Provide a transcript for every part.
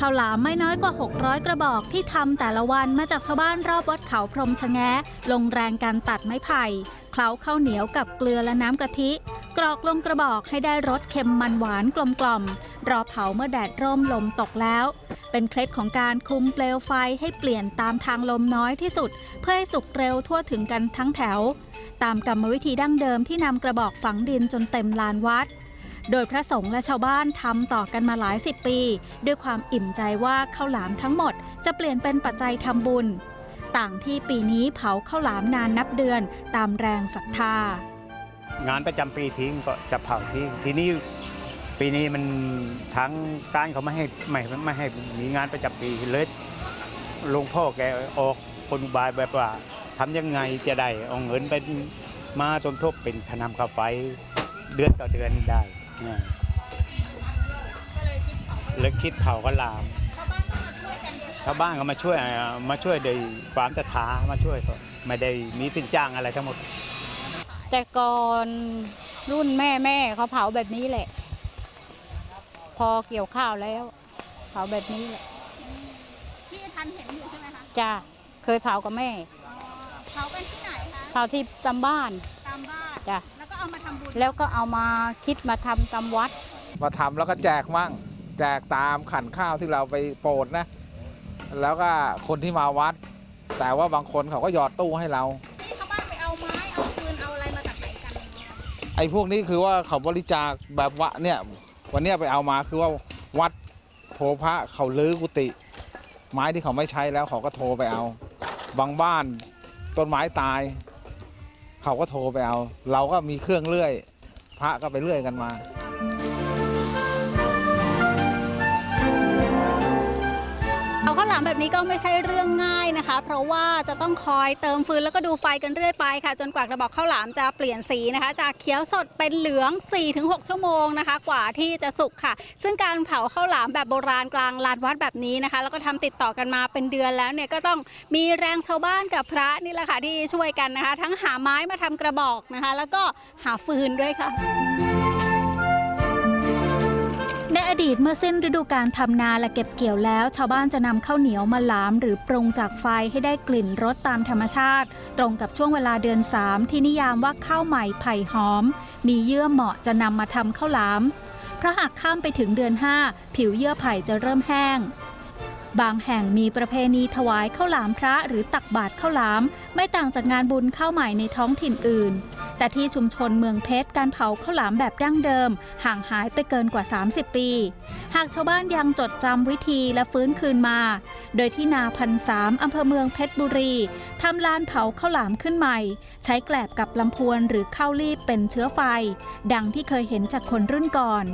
ข้าวหลามไม่น้อยกว่า 600 กระบอกที่ทำแต่ละวันมาจากชาวบ้านรอบวัดเขาพรมชะแงะ ลงแรงการตัดไม้ไผ่เคล้าข้าวเหนียวกับเกลือและน้ำกะทิ กรอกลงกระบอกให้ได้รสเค็มมันหวานกลมกล่อม รอเผาเมื่อแดดร่มลมตกแล้ว เป็นเคล็ดของการคุมเปลวไฟให้เปลี่ยนตามทางลมน้อยที่สุด เพื่อให้สุกเร็วทั่วถึงกันทั้งแถว ตามกรรมวิธีดั้งเดิมที่นำกระบอกฝังดินจนเต็มลานวัด โดยพระสงฆ์และชาวบ้านทำต่อกันมาหลายสิบปี ด้วยความอิ่มใจว่าข้าวหลามทั้งหมด จะเปลี่ยนเป็นปัจจัยทำบุญ ต่างที่ปีนี้เผาข้าวหลามนานนับเดือนตามแรงศรัทธา งานประจำปีทิ้งก็จะเผาทิ้งทีนี้ปีนี้มันทั้งการเขาไม่ให้ไม่ไม่ให้มีงานประจำปีเลยหลวงพ่อแกออกคนอุบายแบบว่าทำยังไงจะได้เอาเงินไปมาสมทบเป็นค่าน้ำค่าไฟเดือนต่อเดือนได้ นะเลยคิดเผาก็ลามชาวบ้านก็มาช่วยมาช่วยโดยความศรัทธามาช่วยก็ไม่ได้มีสินจ้างอะไรทั้งหมด แต่ก่อนรุ่นแม่แม่เขาเผาแบบนี้แหละ พอเกี่ยวข้าวแล้ว เผาแบบนี้แหละที่ทันเห็นอยู่ใช่ไหมคะจ้าเคยเผากับแม่เขาเป็นที่ไหนคะเผาที่ตำบ้านตามบ้านจ้ะแล้วก็ เอามาทำบุญแล้วก็เอามาคิดมาทำตำวัด มาทำแล้วก็แจกมั่ง แจกตามขันข้าวที่เราไปโปรดนะ แล้วก็คนที่มาวัด แต่ว่าบางคนเขาก็หยอดตู้ให้เรา ที่ชาวบ้านไปเอาไม้เอาปืนเอาอะไรมาจากไหนกันไอ้พวกนี้คือว่าเขาบริจาคแบบว่าเนี่ย วันเนี้ยไปเอามาคือว่าวัดโพพระเขาลื้อกุฏิไม้ที่เขาไม่ใช้แล้วเขาก็โทรไปเอา บางบ้านต้นไม้ตาย เขาก็โทรไปเอา เราก็มีเครื่องเลื่อย พระก็ไปเลื่อยกันมาามแบบนี้ก็ไม่ใช่เรื่องง่ายนะคะ เพราะว่าจะต้องคอยเติมฟืนแล้วก็ดูไฟกันเรื่อยไปค่ะ จนกว่ากระบอกข้าวหลามจะเปลี่ยนสีนะคะ จากเขียวสดเป็นเหลือง 4-6 ชั่วโมงนะคะ กว่าที่จะสุกค่ะ ซึ่งการเผาข้าวหลามแบบโบราณกลางลานวัดแบบนี้นะคะ แล้วก็ทำติดต่อกันมาเป็นเดือนแล้วเนี่ยก็ต้องมีแรงชาวบ้านกับพระนี่แหละค่ะที่ช่วยกันนะคะ ทั้งหาไม้มาทำกระบอกนะคะ แล้วก็หาฟืนด้วยค่ะ อดีตเมื่อสิ้นฤดูการทำนาและเก็บเกี่ยวแล้ว ชาวบ้านจะนำข้าวเหนียวมาหลาม หรือปรุงจากไฟให้ได้กลิ่นรสตามธรรมชาติ ตรงกับช่วงเวลาเดือน 3 ที่นิยามว่าข้าวใหม่ไผ่หอม มีเยื่อเหมาะจะนำมาทำข้าวหลาม เพราะหากข้ามไปถึงเดือน 5 ผิวเยื่อไผ่จะเริ่มแห้งบางแห่งมีประเพณีถวายข้าวหลามพระหรือตักบาตรข้าวหลาม ไม่ต่างจากงานบุญข้าวใหม่ในท้องถิ่นอื่น แต่ที่ชุมชนเมืองเพชรการเผาข้าวหลามแบบดั้งเดิม ห่างหายไปเกินกว่า 30 ปี หากชาวบ้านยังจดจำวิธีและฟื้นคืนมา โดยที่นาพันสามอำเภอเมืองเพชรบุรีทำลานเผาข้าวหลามขึ้นใหม่ ใช้แกลบกับลำพวนหรือข้าวรีบเป็นเชื้อไฟ ดังที่เคยเห็นจากคนรุ่นก่อน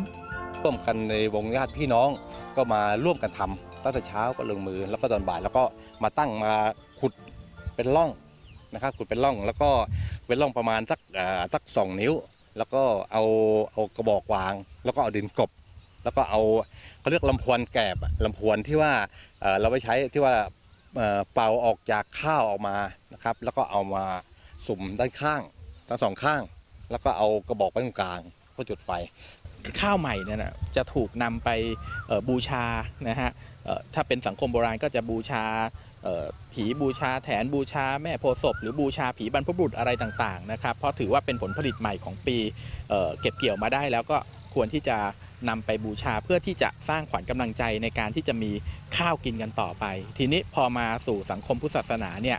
ร่วมกันในวงญาติพี่น้องก็มาร่วมกันทำตั้งแต่เช้าก็ลงมือแล้วก็ตอนบ่ายแล้วก็มาตั้งมาขุดเป็นร่องนะครับขุดเป็นร่องแล้วก็ เป็นร่องประมาณสักสักสองนิ้ว แล้วก็เอาเอากระบอกวาง แล้วก็เอาดินกบ แล้วก็เอาเขาเรียกลำพวนแกบลำพวนที่ว่าเราไปใช้ที่ว่าเอ่อเป่าออกจากข้าวออกมานะครับ แล้วก็เอามาสุ่มด้านข้างทั้งสองข้าง แล้วก็เอากระบอกไว้ตรงกลางก็จุดไฟ ข้าวใหม่เนี่ยนะจะถูกนำไปบูชานะฮะถ้าเป็นสังคมโบราณก็จะบูชาผีบูชาแถนบูชาแม่โพศพหรือบูชาผีบรรพบุรุษอะไรต่างๆนะครับเพราะถือว่าเป็นผลผลิตใหม่ของปีเก็บเกี่ยวมาได้แล้วก็ควรที่จะนำไปบูชาเพื่อที่จะสร้างขวัญกำลังใจในการที่จะมีข้าวกินกันต่อไป ทีนี้พอมาสู่สังคมพุทธศาสนาเนี่ย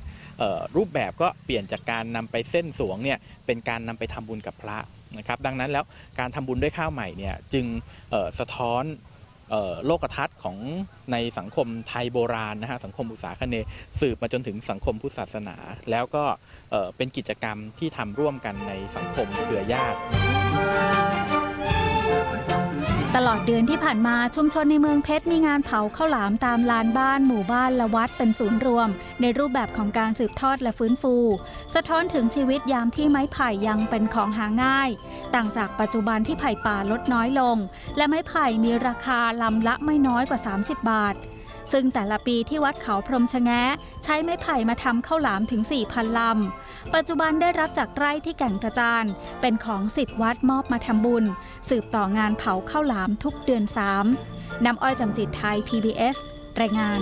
รูปแบบก็เปลี่ยนจากการนำไปเส้นสวงเนี่ยเป็นการนำไปทำบุญกับพระ นะครับดังนั้นแล้วการทำบุญด้วยข้าวใหม่เนี่ยจึงสะท้อนโลกทัศน์ของในสังคมไทยโบราณนะฮะสังคมอุตสาคเนสืบมาจนถึงสังคมพุทธศาสนา แล้วก็เอ่อเป็นกิจกรรมที่ทำร่วมกันในสังคมเครือญาติ ตลอดเดือนที่ผ่านมาชุมชนในเมืองเพชรมีงานเผาข้าวหลามตามลานบ้านหมู่บ้านและวัดเป็นศูนย์รวม ในรูปแบบของการสืบทอดและฟื้นฟู สะท้อนถึงชีวิตยามที่ไม้ไผ่ยังเป็นของหาง่าย ต่างจากปัจจุบันที่ไผ่ป่าลดน้อยลง และไม้ไผ่มีราคาลำละไม่น้อยกว่า 30 บาท ซึ่งแต่ละปีที่วัดเขาพรมชะแงะ ใช้ไม้ไผ่มาทำข้าวหลามถึง 4,000 ลำ ปัจจุบันได้รับจากไร่ที่แก่งกระจาน เป็นของสิทธิ์วัดมอบมาทำบุญ สืบต่องานเผาข้าวหลามทุกเดือน3น้ำอ้อยจำจิตไทย PBS รายงาน